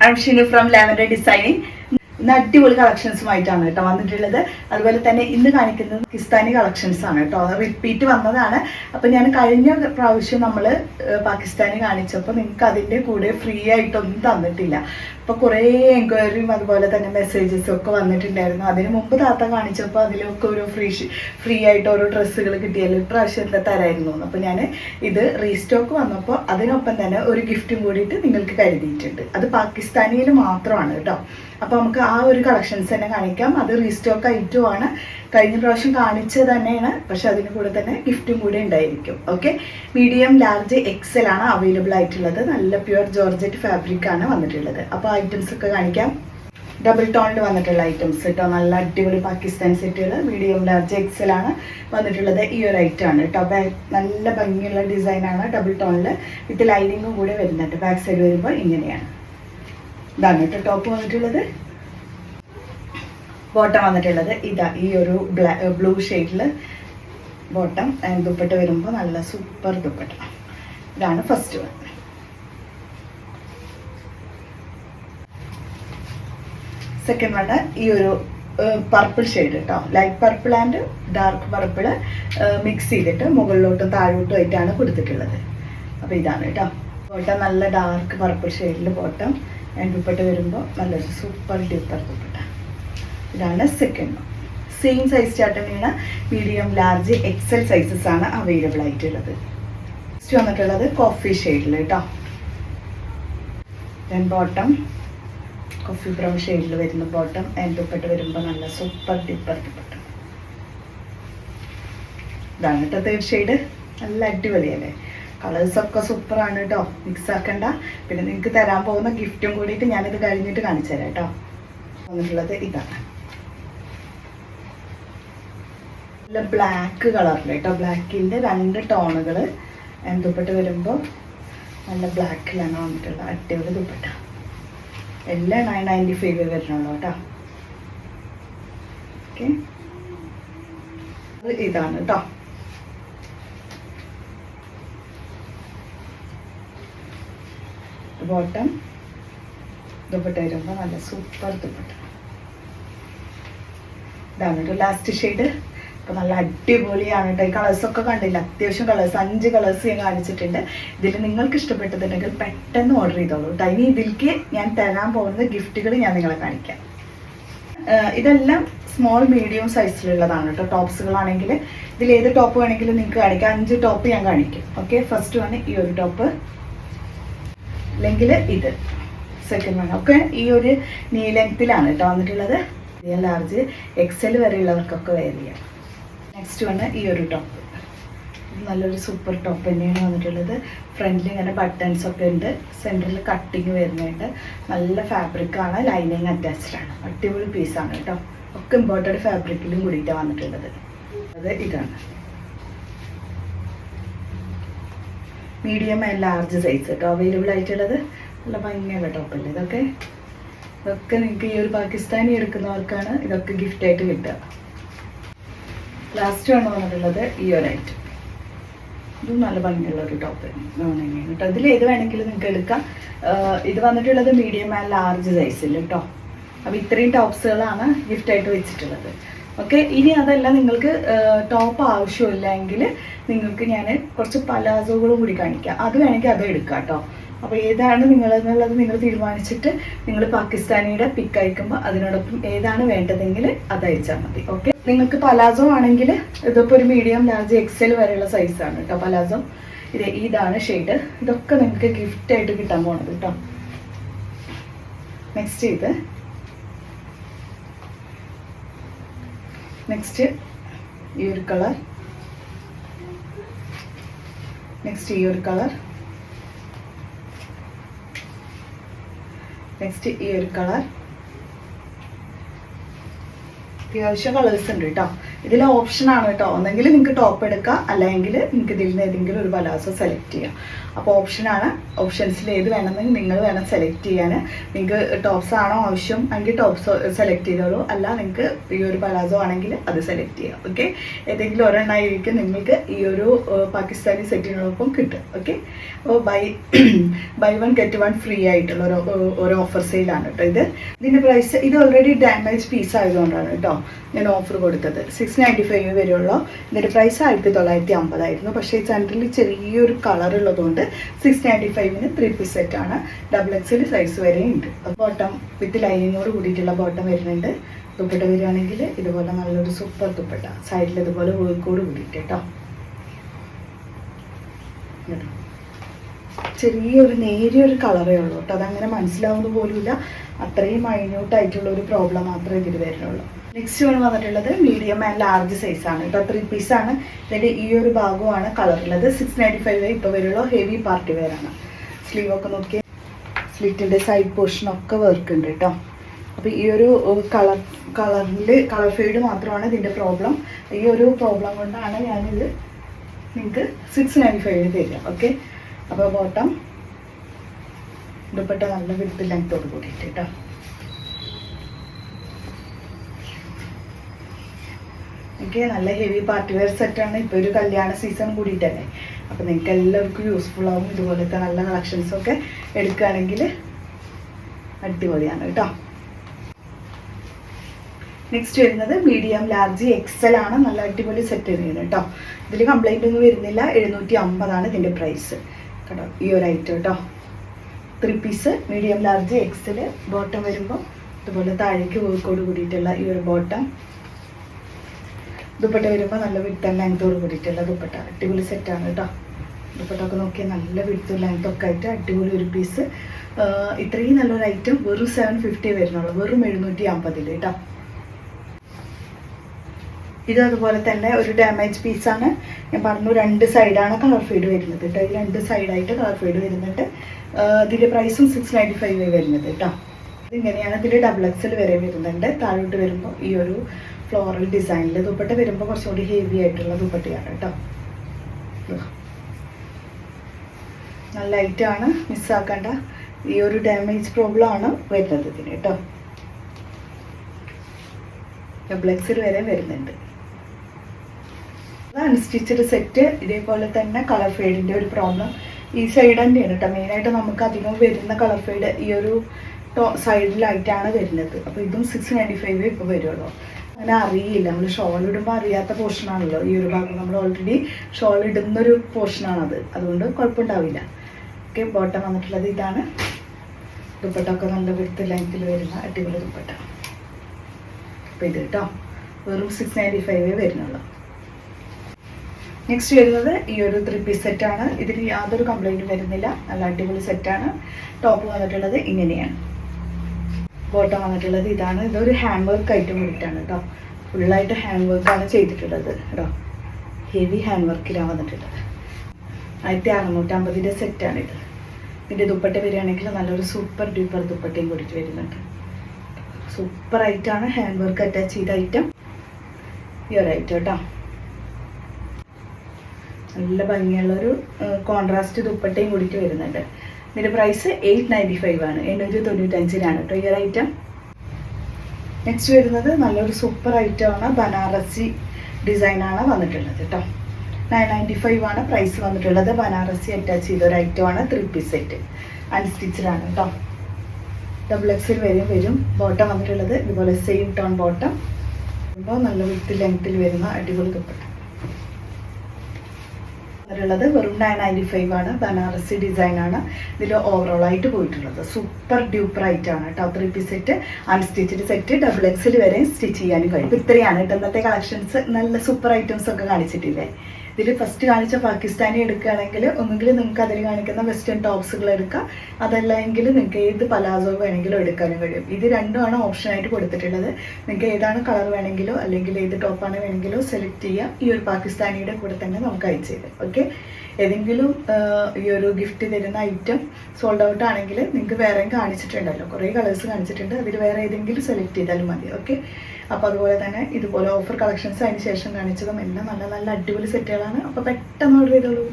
I'm Shinu from Lavender Designing. ഇന്ന് അടിപൊളി കളക്ഷൻസുമായിട്ടാണ് കേട്ടോ വന്നിട്ടുള്ളത്. അതുപോലെ തന്നെ ഇന്ന് കാണിക്കുന്നത് പാകിസ്ഥാനി കളക്ഷൻസ് ആണ് കേട്ടോ റിപ്പീറ്റ് വന്നതാണ്. അപ്പം ഞാൻ കഴിഞ്ഞ പ്രാവശ്യം നമ്മൾ പാകിസ്ഥാനി കാണിച്ചപ്പോൾ നിങ്ങൾക്ക് അതിന്റെ കൂടെ ഫ്രീ ആയിട്ടൊന്നും തന്നിട്ടില്ല. അപ്പോൾ കുറേ എൻക്വയറിയും അതുപോലെ തന്നെ മെസ്സേജസും ഒക്കെ വന്നിട്ടുണ്ടായിരുന്നു. അതിന് മുമ്പ് താത്ത കാണിച്ചപ്പോൾ അതിലൊക്കെ ഒരു ഫ്രീ ഫ്രീ ആയിട്ട് ഓരോ ഡ്രസ്സുകൾ പ്രാവശ്യം എന്താ തരായിരുന്നു അപ്പോൾ ഞാൻ ഇത് റീസ്റ്റോക്ക് വന്നപ്പോൾ അതിനൊപ്പം തന്നെ ഒരു ഗിഫ്റ്റും കൂടിയിട്ട് നിങ്ങൾക്ക് കരുതിയിട്ടുണ്ട്. അത് പാകിസ്ഥാനിയിൽ മാത്രമാണ് കേട്ടോ. അപ്പോൾ നമുക്ക് ആ ഒരു കളക്ഷൻസ് തന്നെ കാണിക്കാം. അത് റീസ്റ്റോക്ക് ഐറ്റുമാണ് കഴിഞ്ഞ പ്രാവശ്യം കാണിച്ചത് തന്നെയാണ്. പക്ഷെ അതിന് കൂടെ തന്നെ ഗിഫ്റ്റും കൂടെ ഉണ്ടായിരിക്കും. ഓക്കെ മീഡിയം ലാർജ് എക്സൽ ആണ് അവൈലബിൾ ആയിട്ടുള്ളത്. നല്ല പ്യുവർ ജോർജറ്റ് ഫാബ്രിക് ആണ് വന്നിട്ടുള്ളത്. അപ്പോൾ ഐറ്റംസ് ഒക്കെ കാണിക്കാം. ഡബിൾ ടോണിൽ വന്നിട്ടുള്ള ഐറ്റംസ് കേട്ടോ നല്ല അടിപൊളി പാകിസ്ഥാൻ സെറ്റുകൾ മീഡിയം ലാർജ് എക്സൽ ആണ് വന്നിട്ടുള്ളത് ഈ ഒരു ഐറ്റം ആണ് കേട്ടോ ബാക്ക് നല്ല ഭംഗിയുള്ള ഡിസൈനാണ് ഡബിൾ ടോണിൽ വിത്ത് ലൈനിങ്ങും കൂടെ വരുന്നുണ്ട്. ബാക്ക് സൈഡ് വരുമ്പോൾ ഇങ്ങനെയാണ്. ഇതാണ് കേട്ടോ ടോപ്പ് വന്നിട്ടുള്ളത്. ബോട്ടം വന്നിട്ടുള്ളത്. ഇതാ ഈ ഒരു ബ്ലാ ബ്ലൂ ഷെയ്ഡിൽ ബോട്ടം ദുപ്പട്ട വരുമ്പോൾ നല്ല സൂപ്പർ ദുപ്പട്ട. ഇതാണ് ഫസ്റ്റ് വൺ സെക്കൻഡ് വണ് ഈ ഒരു പർപ്പിൾ ഷെയ്ഡ് കേട്ടോ light purple and dark purple mix ചെയ്തിട്ട് മുകളിലോട്ടും താഴോട്ടും ആയിട്ടാണ് കൊടുത്തിട്ടുള്ളത്. അപ്പോൾ ഇതാണ് കേട്ടോ. ബോട്ടം നല്ല ഡാർക്ക് പർപ്പിൾ ഷെയ്ഡിൽ ബോട്ടം ദുപ്പട്ട വരുമ്പോൾ നല്ലൊരു സൂപ്പർ ഡ്യൂപ്പർ ദുപ്പട്ട ഇതാണ് സെക്കൻഡ് സെയിം സൈസ് ചാട്ടനെയാണ് മീഡിയം ലാർജ് എക്സൽ സൈസസ് ആണ് അവൈലബിൾ ആയിട്ടുള്ളത്. നെക്സ്റ്റ് വന്നിട്ടുള്ളത് കോഫി ഷെയ്ഡിൽ കേട്ടോ ദെൻ ബോട്ടം കോഫി ബ്രൗൺ ഷെയ്ഡിൽ വരുന്ന ബോട്ടം ആൻഡ് ദുപ്പട്ട വരുമ്പോൾ നല്ല സൂപ്പർ ഡിപ്പർ ദുപ്പട്ട ഇതാണ് കേട്ടോ തേർഡ് ഷെയ്ഡ് നല്ല അടിപൊളിയല്ലേ? കളേഴ്സൊക്കെ സൂപ്പറാണ് കേട്ടോ മിക്സ് ആക്കണ്ട. പിന്നെ നിങ്ങൾക്ക് തരാൻ പോകുന്ന ഗിഫ്റ്റും കൂടിയിട്ട് ഞാനിത് കഴിഞ്ഞിട്ട് കാണിച്ചു തരാം കേട്ടോ വന്നിട്ടുള്ളത് ഇതാണ് നല്ല ബ്ലാക്ക് കളറിൽ കേട്ടോ ബ്ലാക്കിന്റെ രണ്ട് ടോണുകൾ ദുപ്പട്ട വരുമ്പോൾ നല്ല ബ്ലാക്കിലാണ് വന്നിട്ടുള്ളത്. അടിപൊളി ദുപ്പട്ട. എല്ലാം നയൻ നയന്റി ഫൈവ് വരുന്നുള്ളൂ കേട്ടോ ഓക്കെ ഇതാണ് കേട്ടോ ബോട്ടം ദുപ്പട്ട വരുമ്പോൾ നല്ല സൂപ്പർ ദുപ്പട്ട. ഇതാണ് കേട്ടോ ലാസ്റ്റ് ഷെയ്ഡ് അപ്പോൾ നല്ല അടിപൊളിയാണ് കേട്ടോ ഈ കളേഴ്സൊക്കെ കണ്ടില്ല? അത്യാവശ്യം കളേഴ്സ് അഞ്ച് കളേഴ്സ് ഞാൻ കാണിച്ചിട്ടുണ്ട്. ഇതിൽ നിങ്ങൾക്ക് ഇഷ്ടപ്പെട്ടതുണ്ടെങ്കിൽ പെട്ടെന്ന് ഓർഡർ ചെയ്തോളൂ കേട്ടോ ഇനി ഇതിലേക്ക് ഞാൻ തരാൻ പോകുന്ന ഗിഫ്റ്റുകൾ ഞാൻ നിങ്ങളെ കാണിക്കാം. ഇതെല്ലാം സ്മോൾ മീഡിയം സൈസിലുള്ളതാണ് കേട്ടോ ടോപ്സുകളാണെങ്കിൽ ഇതിൽ ഏത് ടോപ്പ് വേണമെങ്കിലും നിങ്ങൾക്ക് കാണിക്കാം. അഞ്ച് ടോപ്പ് ഞാൻ കാണിക്കും. ഓക്കെ ഫസ്റ്റ് വൺ ഈ ഒരു ടോപ്പ് അല്ലെങ്കിൽ ഇത്. സെക്കൻഡ് വൺ ഒക്കെ ഈ ഒരു നീ ലെങ്ത്തിലാണ് കേട്ടോ വന്നിട്ടുള്ളത്. ലാർജ് എക്സൽ വരെയുള്ളവർക്കൊക്കെ വെയർ ചെയ്യാം. നെക്സ്റ്റ് വണ് ഈ ഒരു ടോപ്പ് നല്ലൊരു സൂപ്പർ ടോപ്പ് തന്നെയാണ് വന്നിട്ടുള്ളത്. ഫ്രണ്ടിൽ ഇങ്ങനെ ബട്ടൺസ് ഒക്കെ ഉണ്ട്. സെന്ററിൽ കട്ടിങ് വരുന്നുണ്ട്. നല്ല ഫാബ്രിക്കാണ് ലൈനിങ് അറ്റാച്ച്ഡ് ആണ്. അടിപൊളി പീസാണ് കേട്ടോ ഒക്കെ ഇമ്പോർട്ടഡ് ഫാബ്രിക്കിലും കൂടിയിട്ടാണ് വന്നിട്ടുള്ളത്. അത് ഇതാണ്. മീഡിയം ആൻഡ് ലാർജ് സൈസ് കേട്ടോ അവൈലബിൾ ആയിട്ടുള്ളത്. നല്ല ഭംഗിയുള്ള ടോപ്പല്ലേ ഇതൊക്കെ? ഇതൊക്കെ നിങ്ങൾക്ക് ഈ ഒരു പാകിസ്ഥാനി എടുക്കുന്നവർക്കാണ് ഇതൊക്കെ ഗിഫ്റ്റായിട്ട് കിട്ടുക. ലാസ്റ്റ് ആണ് വന്നിട്ടുള്ളത് ഈ ഒരു ഐറ്റം ഇതും നല്ല ഭംഗിയുള്ള ഒരു ടോപ്പ് കേട്ടോ. ഇതിൽ ഏത് വേണമെങ്കിലും നിങ്ങൾക്ക് എടുക്കാം. ഇത് വന്നിട്ടുള്ളത് മീഡിയം ആൻഡ് ലാർജ് സൈസിൽ കേട്ടോ. അപ്പോൾ ഇത്രയും ടോപ്സുകളാണ് ഗിഫ്റ്റായിട്ട് വെച്ചിട്ടുള്ളത്. ഓക്കെ ഇനി അതല്ല നിങ്ങൾക്ക് ടോപ്പ് ആവശ്യമില്ലെങ്കിൽ നിങ്ങൾക്ക് ഞാൻ കുറച്ച് പലാസോകളും കൂടി കാണിക്കാം. അത് വേണമെങ്കിൽ അത് എടുക്കാം കേട്ടോ അപ്പോൾ ഏതാണ് നിങ്ങൾ എന്നുള്ളത് നിങ്ങൾ തീരുമാനിച്ചിട്ട് നിങ്ങൾ പാകിസ്ഥാനിയുടെ പിക്ക് അയക്കുമ്പോൾ അതിനോടൊപ്പം ഏതാണ് വേണ്ടതെങ്കിൽ അത് അയച്ചാൽ മതി. ഓക്കെ നിങ്ങൾക്ക് പലാസോ ആണെങ്കിൽ ഇതിപ്പോൾ ഒരു മീഡിയം ലാർജ് എക്സൽ വരെയുള്ള സൈസാണ് കേട്ടോ പലാസോ. ഇത് ഇതാണ് ഷെയ്ഡ് ഇതൊക്കെ നിങ്ങൾക്ക് ഗിഫ്റ്റായിട്ട് കിട്ടാൻ പോണത് കേട്ടോ നെക്സ്റ്റ് ഇത്. നെക്സ്റ്റ് ഈ ഒരു കളർ നെക്സ്റ്റ് ഈ ഒരു കളർ നെക്സ്റ്റ് ഈ ഒരു കളർ അത്യാവശ്യം കളേഴ്സ് ഉണ്ട് കേട്ടോ ഇതിൽ ആണ് കേട്ടോ ഒന്നെങ്കിൽ നിങ്ങൾക്ക് ടോപ്പ് എടുക്കാം അല്ലെങ്കിൽ നിങ്ങൾക്ക് ഇതിൽ നിന്ന് ഏതെങ്കിലും ഒരു പലാസോ സെലക്ട് ചെയ്യാം. അപ്പോൾ ഓപ്ഷനാണ് ഓപ്ഷൻസിൽ ഏത് വേണമെന്ന് നിങ്ങൾ വേണം സെലക്ട് ചെയ്യാൻ. നിങ്ങൾക്ക് ടോപ്സ് ആണോ ആവശ്യം എങ്കിൽ ടോപ്സ് സെലക്ട് ചെയ്തോളൂ. അല്ല നിങ്ങൾക്ക് ഈ ഒരു പലാസോ ആണെങ്കിൽ അത് സെലക്ട് ചെയ്യാം. ഓക്കെ ഏതെങ്കിലും ഒരെണ്ണമായിരിക്കും നിങ്ങൾക്ക് ഈ ഒരു പാകിസ്ഥാനി സെറ്റിനോടൊപ്പം കിട്ടും ഓക്കെ അപ്പോൾ buy buy one get one free ആയിട്ടുള്ള ഒരു ഓഫർ സെയിലാണ് കേട്ടോ ഇത്. ഇതിന്റെ പ്രൈസ് ഇത് ഓൾറെഡി ഡാമേജ് പീസ് ആയതുകൊണ്ടാണ് കേട്ടോ ഞാൻ ഓഫർ കൊടുത്തത്. സിക്സ് നയന്റി ഫൈവ് വരെയുള്ളൂ ഇതിന്റെ പ്രൈസ് ആയിരത്തി തൊള്ളായിരത്തി അമ്പതായിരുന്നു പക്ഷേ സെന്ററിൽ ചെറിയൊരു കളർ ഉള്ളതുകൊണ്ട് സിക്സ് നയന്റി ഫൈവിന് ത്രീ പീസ് സെറ്റാണ് ഡബിൾ എക്സിൽ സൈസ് വരെ ഉണ്ട് ബോട്ടം വിത്ത് ലൈനിങ്ങോട് കൂടിയിട്ടുള്ള ബോട്ടം വരുന്നുണ്ട്. ദുപ്പട്ട വരികയാണെങ്കിൽ ഇതുപോലെ നല്ലൊരു സൂപ്പർ ദുപ്പട്ട. സൈഡിൽ ഇതുപോലെ വർക്കോട് കൂടിയിട്ട് കേട്ടോ. ചെറിയൊരു നേരിയൊരു കളറേ ഉള്ളൂ കേട്ടോ. അതങ്ങനെ മനസ്സിലാവുന്നത് പോലുമില്ല. അത്രയും മൈന്യൂട്ടായിട്ടുള്ള ഒരു പ്രോബ്ലം മാത്രമേ ഇതിൽ വരുന്നുള്ളൂ. നെക്സ്റ്റ് വൺ വന്നിട്ടുള്ളത് മീഡിയം ആൻഡ് ലാർജ് സൈസ് ആണ്. കേട്ടോ ത്രീ പീസാണ് ഇതിന്റെ ഈ ഒരു ഭാഗമാണ് കളറുള്ളത് സിക്സ് നയന്റി ഫൈവ് ഇപ്പോൾ വരുള്ളൂ. ഹെവി പാർട്ടി വെയറാണ് സ്ലീവ് ഒക്കെ നോക്കി സ്ലിറ്റിന്റെ സൈഡ് പോർഷനൊക്കെ വർക്ക് ഉണ്ട് കേട്ടോ. അപ്പോൾ ഈ ഒരു കളർ കളറിൽ കളർ ഫെയ്ഡ് മാത്രമാണ് ഇതിന്റെ പ്രോബ്ലം ഈ ഒരു പ്രോബ്ലം കൊണ്ടാണ് ഞാനിത് നിങ്ങൾക്ക് സിക്സ് നയന്റി ഫൈവ് തരിക. ഓക്കെ അപ്പോൾ ബോട്ടം ഇടപെട്ട നല്ല വിരിപ്പ് ലെങ്ത്തോട് കൂടിയിട്ട് കേട്ടോ എനിക്ക് നല്ല ഹെവി പാർട്ടി വെയർ സെറ്റാണ് ഇപ്പോൾ ഒരു കല്യാണ സീസൺ കൂടിയിട്ടല്ലേ. അപ്പോൾ നിങ്ങൾക്ക് എല്ലാവർക്കും യൂസ്ഫുൾ ആവും. ഇതുപോലത്തെ നല്ല കളക്ഷൻസ് ഒക്കെ എടുക്കുകയാണെങ്കിൽ അടിപൊളിയാണ് കേട്ടോ നെക്സ്റ്റ് വരുന്നത് മീഡിയം ലാർജ് എക്സൽ ആണ്. നല്ല അടിപൊളി സെറ്റ് വരുന്നത് കേട്ടോ ഇതിൽ കംപ്ലൈന്റ് ഒന്നും വരുന്നില്ല. എഴുന്നൂറ്റി അമ്പതാണ് ഇതിന്റെ പ്രൈസ് കേട്ടോ ഈ ഒരു ഐറ്റം കേട്ടോ three piece medium large XL bottom വരുമ്പോൾ ഇതുപോലെ താഴേക്ക് കോഴിക്കോട് കൂടിയിട്ടുള്ള ഈ ഒരു ബോട്ടം ദുപ്പട്ട വരുമ്പോൾ നല്ല വിടുത്ത ലെങ്തോട് കൂടിയിട്ടുള്ള ദുപ്പട്ട. അടിപൊളി സെറ്റാണ് കേട്ടോ ദുപ്പട്ടൊക്കെ നോക്കിയാൽ നല്ല വിടുത്തും ലെങ്തൊക്കെ ആയിട്ട് അടിപൊളി ഒരു പീസ് ഇത്രയും നല്ലൊരു ഐറ്റം വെറും സെവൻ ഫിഫ്റ്റി വരുന്നുള്ളൂ. വെറും എഴുന്നൂറ്റി അമ്പതിൽ കേട്ടോ ഇത് അതുപോലെ തന്നെ ഒരു ഡാമേജ് പീസാണ് ഞാൻ പറഞ്ഞു രണ്ട് സൈഡാണ് കളർ ഫീഡ് വരുന്നത് കേട്ടോ ഈ രണ്ട് സൈഡായിട്ട് കളർ ഫീഡ് വരുന്നുണ്ട്. ഇതിന്റെ പ്രൈസും സിക്സ് നയന്റി ഫൈവ് വരുന്നത് കേട്ടോ ഇതിങ്ങനെയാണ് ഇതിൽ ഡബിൾ എക്സൽ വരെ വരുന്നുണ്ട്. താഴോട്ട് വരുമ്പോൾ ഈ ഒരു ഫ്ലോറൽ ഡിസൈനിൽ ദുപ്പട്ട വരുമ്പോൾ കുറച്ചുകൂടി ഹെവി ആയിട്ടുള്ള ദുപ്പട്ടയാണ് കേട്ടോ. നല്ല ലൈറ്റാണ് മിസ്സാക്കേണ്ട ഈ ഒരു ഡാമേജ് പ്രോബ്ലം ആണ് വരുന്നത് ഇതിന് കേട്ടോ ഡബിൾ എക്സിൽ വരെ വരുന്നുണ്ട്. അൺസ്റ്റിച്ചഡ് സെറ്റ് ഇതേപോലെ തന്നെ കളർ ഫെയ്ഡിന്റെ ഒരു പ്രോബ്ലം ഈ സൈഡ് തന്നെയാണ് കേട്ടോ മെയിനായിട്ട് നമുക്ക് അധികം വരുന്ന കളർ ഫെയ്ഡ് ഈ ഒരു സൈഡിലായിട്ടാണ് വരുന്നത്. അപ്പോൾ ഇതും സിക്സ് നയന്റി ഫൈവ് ഇപ്പോൾ വരുള്ളൂ. അങ്ങനെ അറിയില്ല. നമ്മൾ ഷോൾ ഇടുമ്പോൾ അറിയാത്ത പോർഷനാണല്ലോ ഈ ഒരു ഭാഗം നമ്മൾ ഓൾറെഡി ഷോൾ ഇടുന്നൊരു പോർഷനാണത് അതുകൊണ്ട് കുഴപ്പമുണ്ടാവില്ല. ഓക്കെ ബോട്ടം വന്നിട്ടുള്ളത് ഇതാണ്. ദുപ്പട്ട ഒക്കെ നല്ല വിടുത്ത് ലെങ്ത്തിൽ വരുന്ന അടിപൊളി ദുപ്പട്ട. അപ്പോൾ ഇത് കേട്ടോ വെറും സിക്സ് നയന്റി ഫൈവേ വരുന്നുള്ളൂ. നെക്സ്റ്റ് വരുന്നത് ഈ ഒരു ത്രീ പീസ് സെറ്റാണ് ഇതിന് യാതൊരു കംപ്ലൈന്റും വരുന്നില്ല. നല്ല അടിപൊളി സെറ്റാണ് ടോപ്പ് വന്നിട്ടുള്ളത് ഇങ്ങനെയാണ്. ബോട്ടം വന്നിട്ടുള്ളത് ഇതാണ്. ഇതൊരു ഹാൻഡ് വർക്ക് ഐറ്റം കൂടിയിട്ടാണ് കേട്ടോ ഫുള്ളായിട്ട് ഹാൻഡ് വർക്കാണ് ചെയ്തിട്ടുള്ളത് കേട്ടോ ഹെവി ഹാൻഡ് വർക്കിലാണ് വന്നിട്ടുള്ളത്. ആയിരത്തി അറുന്നൂറ്റമ്പതിന്റെ സെറ്റാണ് ഇത്. ഇതിന്റെ ദുപ്പട്ട വരികയാണെങ്കിൽ നല്ലൊരു സൂപ്പർ ഡ്യൂപ്പർ ദുപ്പട്ടയും കൂടിയിട്ട് വരുന്നുണ്ട്. സൂപ്പർ ആയിട്ടാണ് ഹാൻഡ് വർക്ക് അറ്റാച്ച് ചെയ്ത ഐറ്റം ഈ ഒരു ഐറ്റം കേട്ടോ നല്ല ഭംഗിയുള്ളൊരു കോൺട്രാസ്റ്റ് ദുപ്പട്ടയും കൂടിയിട്ട് വരുന്നുണ്ട്. ഇതിന്റെ പ്രൈസ് എയ്റ്റ് നയന്റി ഫൈവ് ആണ്. എണ്ണൂറ്റി തൊണ്ണൂറ്റഞ്ചിനാണ് കേട്ടോ ഈ ഒരു ഐറ്റം നെക്സ്റ്റ് വരുന്നത് നല്ലൊരു സൂപ്പർ ഐറ്റമാണ് ബനാറസി ഡിസൈനാണ് വന്നിട്ടുള്ളത് കേട്ടോ നയൻ നയന്റി ഫൈവ് ആണ് പ്രൈസ് വന്നിട്ടുള്ളത്. ബനാറസി അറ്റാച്ച് ചെയ്ത ഒരു ഐറ്റം ആണ്. ത്രീ പീസ് സെറ്റ് അൺസ്റ്റിച്ചഡ് ആണ് കേട്ടോ ഡബിൾ എക്സിൽ വരും വരും. ബോട്ടം വന്നിട്ടുള്ളത്. ഇതുപോലെ സെയിം ടോൺ ബോട്ടം അപ്പോൾ നല്ല വിത്ത് ലെങ്ത്തിൽ വരുന്ന അടിപൊളി ദുപ്പട്ട. അതിലുള്ളത് വെറും നയൻ നയന്റി ഫൈവ് ആണ്. ബനാറസി ഡിസൈൻ ആണ്. ഇതിൽ ഓവറോൾ ആയിട്ട് പോയിട്ടുള്ളത്. സൂപ്പർ ഡ്യൂപ്പർ ആയിട്ടാണ് കേട്ടോ three piece set unstitched set double XL വരെ സ്റ്റിച്ച് ചെയ്യാനും കഴിയും. ഇത്രയാണ് കേട്ടോ ഇന്നത്തെ കളക്ഷൻസ് നല്ല സൂപ്പർ ഐറ്റംസ് ഒക്കെ കാണിച്ചിട്ടില്ലേ? ഇതിൽ ഫസ്റ്റ് കാണിച്ച പാകിസ്ഥാനി എടുക്കുകയാണെങ്കിൽ ഒന്നുകിൽ നിങ്ങൾക്ക് അതിൽ കാണിക്കുന്ന വെസ്റ്റേൺ ടോപ്സുകൾ എടുക്കാം. അതല്ലെങ്കിൽ നിങ്ങൾക്ക് ഏത് പലാസോ വേണമെങ്കിലും എടുക്കാനും കഴിയും. ഇത് രണ്ടുമാണ് ഓപ്ഷനായിട്ട് കൊടുത്തിട്ടുള്ളത്. നിങ്ങൾക്ക് ഏതാണ് കളർ വേണമെങ്കിലോ അല്ലെങ്കിൽ ഏത് ടോപ്പാണ് വേണമെങ്കിലോ സെലക്ട് ചെയ്യാം. ഈ ഒരു പാകിസ്ഥാനിയുടെ കൂടെ തന്നെ നമുക്ക് അയച്ചു തരും. ഓക്കെ ഏതെങ്കിലും ഈ ഒരു ഗിഫ്റ്റ് തരുന്ന ഐറ്റം സോൾഡ് ഔട്ട് ആണെങ്കിൽ നിങ്ങൾക്ക് വേറെയും കാണിച്ചിട്ടുണ്ടല്ലോ. കുറേ കളേഴ്സ് കാണിച്ചിട്ടുണ്ട്. അതിൽ വേറെ ഏതെങ്കിലും സെലക്ട് ചെയ്താലും മതി. ഓക്കെ അപ്പോൾ അതുപോലെ തന്നെ ഇതുപോലെ ഓഫർ കളക്ഷൻസ് അതിന് ശേഷം കാണിച്ചതും എല്ലാം നല്ല നല്ല അടിപൊളി സെറ്റുകളാണ് അപ്പോൾ പെട്ടെന്ന് ഓർഡർ ചെയ്തോളൂ.